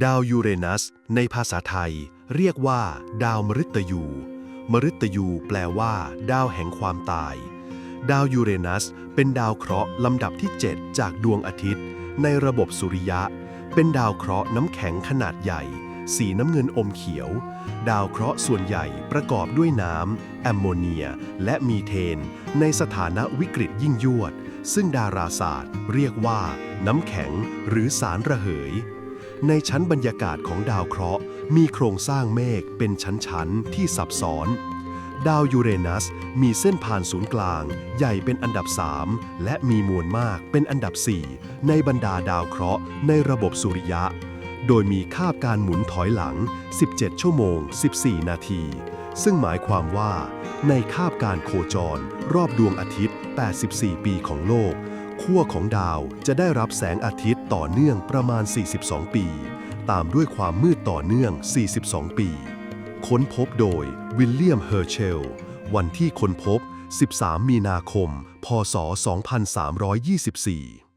ดาวยูเรนัส ในภาษาไทย เรียกว่า ดาวมฤตยู มฤตยูแปลว่า ดาวแห่งความตาย ดาวยูเรนัส เป็นดาวเคราะห์ลำดับที่ 7 จากดวงอาทิตย์ ในระบบสุริยะ เป็นดาวเคราะห์น้ำแข็งขนาดใหญ่ สีน้ำเงินอมเขียว ดาวเคราะห์ส่วนใหญ่ประกอบด้วยน้ำแอมโมเนีย และมีเทน ในสถานะวิกฤตยิ่งยวด ซึ่งดาราศาสตร์ เรียกว่า น้ำแข็ง หรือสารระเหย ในชั้นบรรยากาศของดาวเคราะห์ มีโครงสร้างเมฆเป็นชั้นๆ ที่ซับซ้อน ดาวยูเรนัส มีเส้นผ่านศูนย์กลาง ใหญ่เป็นอันดับ 3 และมีมวลมากเป็นอันดับ 4 ในบรรดาดาวเคราะห์ในระบบสุริยะ โดยมีคาบการหมุนถอยหลัง 17 ชั่วโมง 14 นาที ซึ่งหมายความว่า ในคาบการโคจร รอบดวงอาทิตย์ 84 ปีของโลก ขั้วของดาวจะได้รับแสงอาทิตย์ต่อเนื่องประมาณ 42 ปี ตามด้วยความมืดต่อเนื่อง 42 ปี ค้นพบโดยวิลเลียมเฮอร์เชล วันที่ค้นพบ 13 มีนาคม พศ 2324